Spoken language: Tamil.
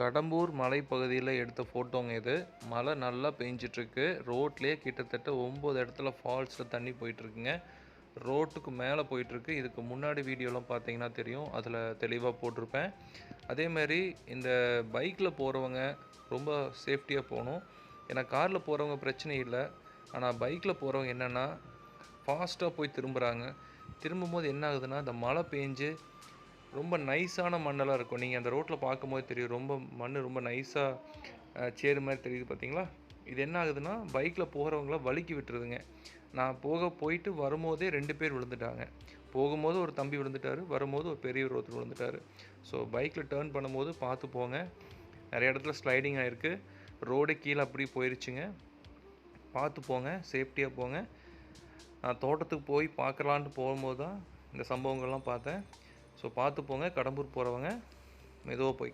கடம்பூர் மலைப்பகுதியில் எடுத்த ஃபோட்டோங்க இது. மழை நல்லா பெஞ்சிட்ருக்கு. ரோட்லேயே கிட்டத்தட்ட ஒம்பது இடத்துல ஃபால்ஸில் தண்ணி போயிட்டுருக்குங்க ரோட்டுக்கு மேலே போயிட்டுருக்கு இதுக்கு முன்னாடி வீடியோலாம் பார்த்தீங்கன்னா தெரியும். அதில் தெளிவாக போட்டிருப்பேன். அதேமாதிரி இந்த பைக்கில் போகிறவங்க ரொம்ப சேஃப்டியாக போகணும். ஏன்னா காரில் போகிறவங்க பிரச்சனை இல்லை. ஆனால் பைக்கில் போகிறவங்க என்னென்னா ஃபாஸ்ட்டாக போய் திரும்புகிறாங்க திரும்பும்போது என்ன ஆகுதுன்னா இந்த மழை பெஞ்சு ரொம்ப நைஸான மண்ணெல்லாம் இருக்கும். நீங்கள் அந்த ரோட்டில் பார்க்கும்போது தெரியும். ரொம்ப மண் ரொம்ப நைஸாக சேரு மாதிரி தெரியுது பார்த்தீங்களா இது என்ன ஆகுதுன்னா பைக்கில் போகிறவங்கள வழுக்கி விட்டுருதுங்க. நான் போக போயிட்டு வரும்போதே ரெண்டு பேர் விழுந்துட்டாங்க. போகும்போது ஒரு தம்பி விழுந்துட்டார் வரும்போது ஒரு பெரியவர் ஒருத்தர் விழுந்துட்டார். ஸோ பைக்கில் டேர்ன் பண்ணும்போது பார்த்து போங்க. நிறைய இடத்துல ஸ்லைடிங் ஆகிருக்கு ரோடு கீழே அப்படி போயிருச்சுங்க. பார்த்து போங்க சேஃப்டியாக போங்க. நான் தோட்டத்துக்கு போய் பார்க்கலான்ட்டு போகும்போது தான் இந்த சம்பவங்கள்லாம் பார்த்தேன். ஸோ பார்த்து போங்க. கடம்பூர் போகிறவங்க மெதுவாக போய்